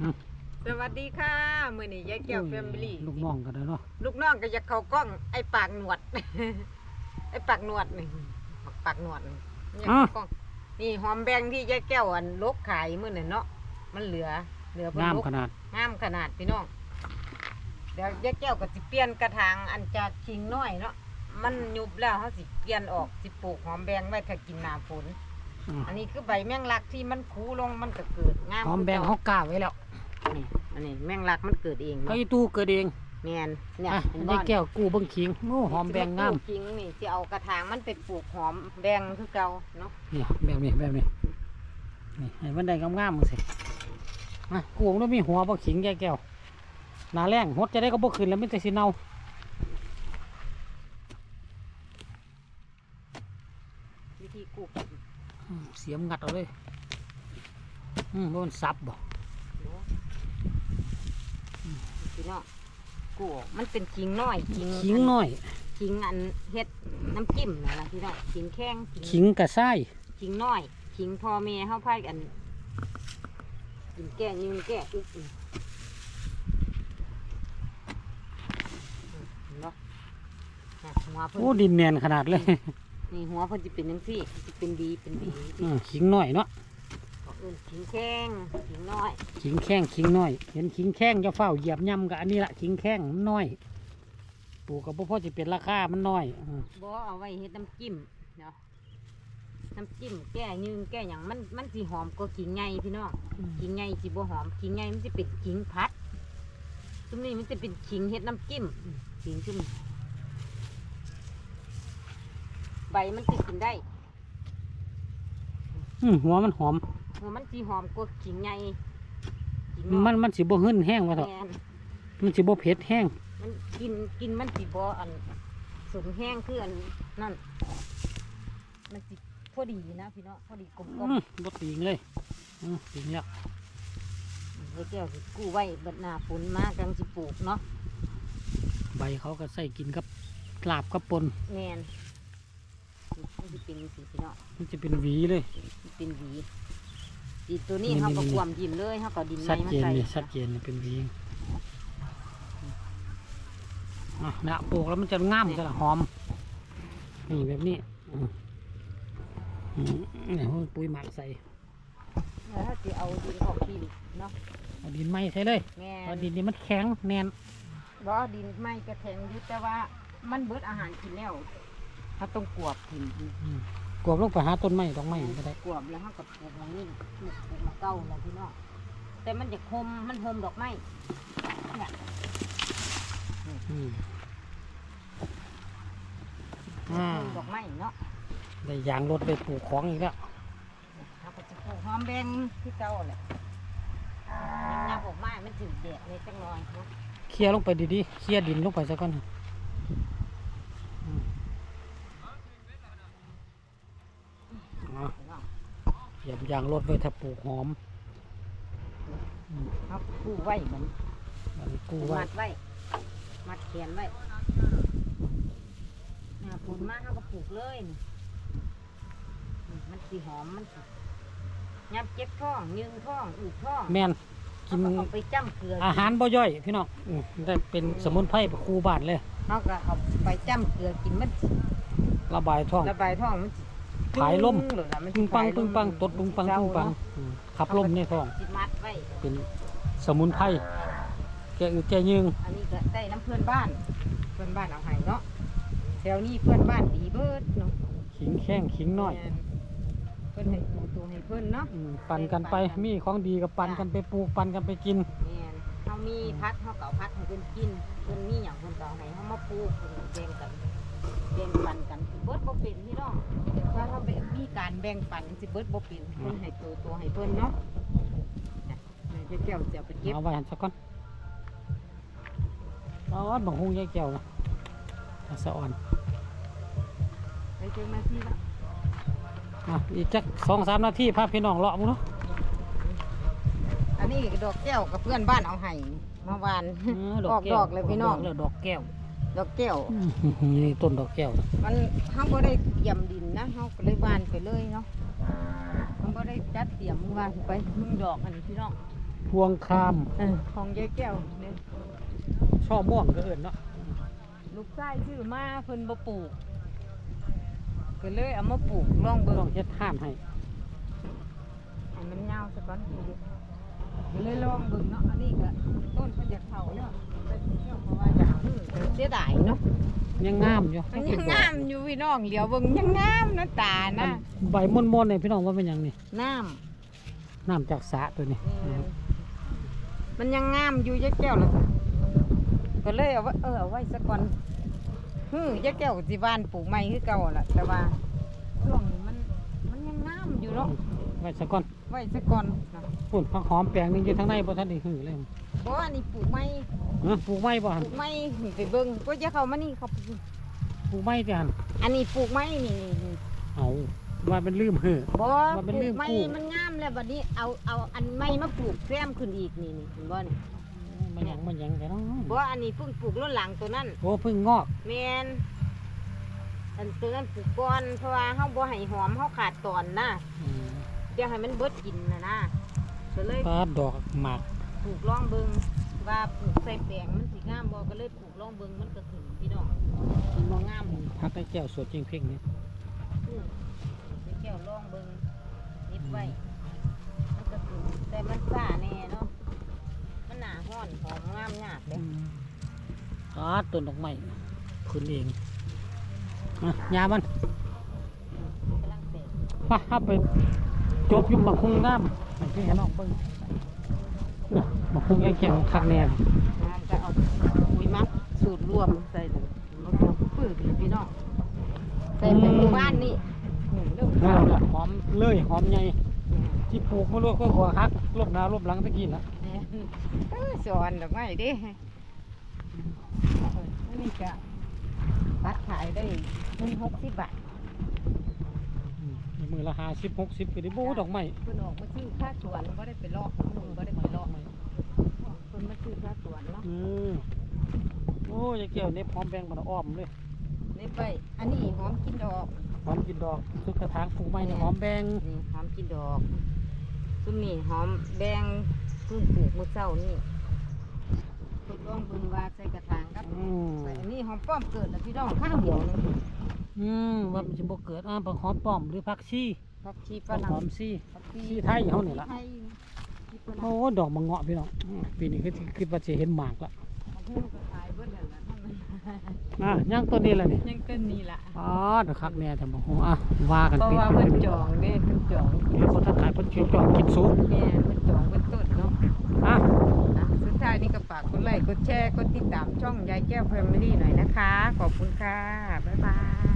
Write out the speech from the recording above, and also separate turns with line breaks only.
อืม
สวัสดีค่ะมื้อนี้ยายแก้วแฟมิลี่
ลูกน้องกันแล้วเนาะ
ลูกน้องก็อยากเข้ากล้องไอ้ปากหนวด ไอ้ปากหนวดนี่ปากหนวดนี่อยากเข้ากล้องนี่หอมแบงที่ยายแก้วอันลกขายมื้อนั้นเนาะมันเหลือเหลือเพิ่น
งาม
ลก
ขนาด
งามขนาดพี่น้องเดี๋ยวยายแก้วก็สิเปลี่ยนกระถางอันจากคิงน้อยเนาะมันยุบแล้วเขาสิเปลี่ยนออกสิปลูกหอมแบงไว้ถ้ากินหน้าฝน
อืม
อันนี้คือใบแมงลักที่มันคูลงมันก็เกิดงาม
หอมแบงเขากล้าไว้แล้ว
นี่อันนี้แมงลักมันเกิดเอง
เขา
เนาะ
อีตู้เกิดเอง
แมนเนี่ย
อะ
เห็น
ได้
บ่
แก้วกู้เบิ่งขิงโอ้หอมแบงงาม
จริงนี่สิเอากระถางมันไปปลูกหอมแบงคือเก่าเนาะ
นี่แบบนี้แบบนี้นี่ให้มันได้งามๆมึงสิอะกูมันต้องมีหัวบ่ขิงแก้แก้วหนาแรงหดจะได้ก็บ่ขึ้นแล้วไม่แต่สิเน่า
วิธีปลูก
อืมเสียมงัดเอาเลยอืมบ่มันซับบ่
เนาะ พี่น้องกูมันเป็นขิงน้อยขิง
ขิงน้อย
ขิงอันเฮ็ดน้ำจิ้มนั่นล่ะพี่น้องขิงแข้ง
ขิงกระซ้าย
ขิงน้อยขิงพ่อแม่เฮาพายกันกินแก้ยืนแก้อึกนี่เห็นบ่อะหัวเพิ่น
โอ้ดินแน่นขนาดเลย
นี่หัวเพิ่นสิเป็นจังซี่สิเป็นดีเป็นดี
อืมขิงน้อยเนาะ
เขาเอิ้นขิงแข้งขิงน้อย
ขิงแข้งขิงน้อย เห็นขิงแข้งจะเฝ้าเหยียบย่ำกับอันนี้ละขิงแข้งมันน้อยปลูกกับพ่อจะเป็นราคามันน้อยอืม
บ่เอาไว้เฮ็ดน้ำจิ้มเนาะน้ำจิ้มแก้ยืงแก้หยังมันมันสิหอมกว่าขิงไงพี่น้องขิงไงสิบ่หอมขิงไงมันสิเป็นขิงพัดซุมนี้มันจะเป็นขิงเฮ็ดน้ำจิ้มอืมขิงซุมนี้ใบมันสิกินได้
อืมหัวมันหอม
หัวมันสิหอมกว่าขิงไงขิง
มันมันสิบ่หึ่นแห้งวะเถอะ
แม่น
มันสิบ่เผ็ดแห้ง
มันกินกินมันสิบ่อันสูงแห้งคืออันนั่น มันสิพอดีนะพี่น้องพอดีกลมกล
อื
ม
มบ่ติงเลยอืมติงแล้ว
ไอ้แก้วสิกู้ไว้เบัดหน้าฝนมากำลังสิปลูกเนาะ
ใบเขาก็ใส่กินกับลาบกับปน
แมนมันสิเป็นสีพี่น้อง
มันจะเป็นหวีเลย
มันเป็นหวี ดินตัวนี้
นี่
เขาก็
นี่
ความดินเลยเขาก็ดิน
ชัด
ไม้มา
เจน
ใส่
นี่ชัดเจนนี่เป็นหวีอะนะปลูกแล้วมันจะงามจะละหอม นี่แบบนี้อืมอืมนี่เอาปุ๋ยหมักใส่
แล้วถ้าสิเอาดินออกดินเนาะ
เอาดินไม้ใส่เลย
แม่
เพราะ
น
ดินนี่มันแข็งแน่น
บ่ดินไม่กระแทงอยุแต่ว่ามันเบิดอาหารกินแล้วถ้าต้องกวบกิน
อืม กวบลงไปหาต้นไม้ดอกไม้ก็ได้
กวบแล้วเขาก็ปลูกมานี่ปลูกปลูกมาเก้าแล้วพี่น้องแต่มันจะคมมันโฮมดอกไม้เนี่ย
อืมอ่า
โฮมดอกไม้เนาะ
ได้ยางรถไปปลูกของอีกแล้ว
เขาก็จะปลูกหอมแดงที่เก่าแหละยังยับออกมามันถึงแดดในจังหน่อยเนาะ
เคลียร์ลงไปดีๆเคลียร์ดินลงไปซะก่อนอืมอะ
พี่น้อง
เหยียบยางรถไว้ถ้าปลูกหอม
เขากู้ไว้เหมือน
มันกู้ไว้
มัดไว้ มัดแขนไว้หน้าฝนมาเขาก็ปลูกเลยนี่นี่มันสีหอมมันสิยับเจ็บท้องยืงท้องอืดท้อง
แม่นกิ
เขา
น
ก็เอาไปจ้ำเกลือ
อาหารบ่ย่อย พี่น้องอืมได้เป็นสมุนไพรคูบ้านเลย
เขาก็เอาไปจ้ำเกลือกินมันสิ
ระบายท้อง
ระบายท้องมันสิ
ผายลม
หรือล่ะมัน
ปึ้งปัง
ผายล
ปึ้งปังตดปึ้งปังปึ้งปังอืมขับลมในท้อง
สิมัดไว้
เป็นสมุนไพรแกอึดแกยึง
อันนี้ก็ได้น้ำเพื่อนบ้าน เพื่อนบ้านเอาให้เนาะแถวนี้เพื่อนบ้านดีเบิดเนาะ
ขิงแข้งขิงน้อย
แม่เพื่อนให้ตูตัวให้เพื่อนเนาะ
อืมปั่นกันไปมีของดีกับปั่นกันไปปลูกปั่นกันไปกิน
แม่นเขามีพัดเขาเก่าพัดให้เพื่อนกิน เพื่อนมีอย่างเพื่อนเก่าให้เขามาปลูกเพิ่นแบ่งกัน แบ่งปันกันสิเบิดบ่เป็นพี่น้องถ้าเขาแบ่งมีการแบ่งปันสิเบิดบ่เป็นเพื่อนให้ตัวตัวให้เพื่อนเนาะเนี่ยเดี๋ยวเจ้าเสียไปเก็บ
เอาไว้หันสักก่อนร้อนบังฮุงยายแก้วนะสะอ่อน
ไปเจอมาที่ละ
อะอีกจักสองสามนาทีพาพี่น้องเลาะมึงเนาะ
อันนี้ดอกแก้วกับเพื่อนบ้านเอาให้เมื่อวานออกดอกเลยพี่น้อง
กดอกแก้ว
ดอกแก้ว
อื้อหือนี่ต้นดอกแก้วนะ
มันเขาบ่ได้เตรียมดินนะเขาก็เลยบานไปเลยเนาะเขาบ่ได้จัดเตรียมมึงว่าสิไปมึงดอกอันนี้พี่น้อง
พวงคาม
เออของยายแก้วเนี่ย
ช่อม่วงก็เอิ้นเนาะ
ลูกชายชื่อมาเพิ่นบ่ปลูกก็เลยเอามาปลูกลองเบิ่
ต้องงเฮ็ดท่านให้
ให้มันยาวซะก่อนก็เลยลองเบิ่งเนาะอันนี้ก็ต้นเพิ่นอยากเข้าแล้วแต่เที่ยวเพราะ ว่าอยากอื้อแต่เสียดายเนาะ
ยังงามอยู่
มันยังงามอยู่พี่น้องเหลียวเบิ่งยังงามนะตานะ
ใบม่วนๆเนี่ยพี่น้องว่าเป็นหยังนี่
น้ำ
น้ำจากสระตัวนี้
มันยังงามอยู่ยายแก้วเลยก็เลยเอาไว้เออเอาไว้สักก่อนฮึยายแก้วก็สิบ้านปลูกไม้คือเก่าล่ะ แต่ว่าช่วงนี้มันมันยังงามอยู่เนาะ
ไว้ซะก่อน
ไว้สักก่อนนะ
ปุ่นผักหอมแปลงหนึงอยู่ทางในบ่ทันได้หือเลย
บ่อันนี้ปลูกไม้
เออปลูกไม้บ่
ป
หั่น
ลูกไม้ไปเบิ่งก็จะเข้ามานี่เขาปลูก
ปลูกไม้ติหั่น
อันนี้ปลูกไม้นี่นี่นี่
เอาว่ามันลืมหือ
บ่
มัน
ป
เป็น
ลู
เรื่
ก
อง
ไม้
ปลูก
มันงามแล้วบัดนี้เอาเอาอันไม้มาปลูกแซมขึ้นอีกนี่นี่เห็นบ่นี่
มันหยังมันหยังกันเนาะ
บ่อันนี้เพิ่งปลูกล้นหลังตัวนั้น
โอ้เพิ่งงอก
แมนอันตัวนั้นปลูกก่อนเพราะว่าเฮาบ่ให้หอมเฮาขาดตอนนะ
อืม
เดี๋ยวให้มันเบิดกินนะนะก็เลย
ปลาดอกหมาก
ป ลูกลองเบิ่งว่าปลูกใส่แปลงมันสิงามบ่ก็เลยปลูกลองเบิ่งมันก็ขึ้นพี่น้องมันบ่งามนี่
พักไอ้แก้วสวดจริงเพ่งนี่
อือเดี๋ยวแก้วลองเบิ่งนิบไว้มันก็ขึ้นแต่มันซ่าแน่เนาะมันหนาฮ้อนหอมงามยากเด้
ปลาดต้นดอกไม้ขึ้นเองอะยามัน
กำลังเตะ
ไปเอาไปจบอยุ่มมาคุงงามให้พี่น้องเบิ่ง น่ะมาคุงไอ้แก้วคักแน่
งามก็เอาปุ๋ยหมักสูตรรวมใส่เลยรวมปื้อเลยพี่น้องใส่แต่หมู่บ้านนี่อืมเริ่ม
งามละหอมเลยหอมใหญ่ที่ปลูกมาลวกก็หัวฮักลบหน้าลบหลังตะกี้ละ
เนี่ยเออสอนดอกไม้เดิอันนี้ก็ตัดขายได้หนึ่งหกสิบบาท
อืมมือละห้าสิบหกสิบก็ได้บูดอกไม้
เพิ่นออกมาซื้อค่าสวนก็ได้ไปลอกมือก็ได้ไปลอกเพิ่น มาซื้อค่าสวนเนาะ
เออโอ้ยายแก้วเนี่ยพร้อมแบ่งมันอ้อมเลย
นี่ไปอันนี้หอมกินดอก
หอมกินดอกคือกระถางปลูกไม้เนี่ยหอมแบง
นี่หอมกินดอกซุมนี่หอมแดงเพิ่งปลูกเมื่อเช้านี่ทดลองเบิ่งว่าใส่กระถางครับ
อืม
ใส่อันนี้หอมป้อมเกิดแล้วพี่น้องข้างเดียวนึง
อืมว่ามันจะบ่เกิดอ่าผักหอมป้อมหรือผักชี
ผักชีฝ
ผัก
รั่ง
หอมซี่
ผัก
ชีไทยเฮานี่ล่ะ
ไทยที่เพิ่น
โอ้ดอกมังเงาะพี่น้องอืมปีนี้คือคือว่าจะเห็นหมากละ
เอาหูก็ขายเบิดนั่นล่ะทั้งนั้น
อะย่างตัวนี้แหละนี่
ยังเต้นนี่ล่ะ
อ๋อเดี๋ยวคักแน่แต่บอกอะว่ากัน
เพราะ
ปิด
ว่าเพิ่นจองเด้เพิ่นจอง
เดี๋ยวคนทักทายเพิ่นเชียวจอดกินซุป
แม่เพิ่นจองเพิ่นต้นเนาะ
อะ
นะสุดท้ายนี่ก็ฝากกดไลค์กดแชร์กดติดตามช่องยายแก้วแฟมิลี่หน่อยนะคะ ขอบคุณค่ะ บ๊ายบาย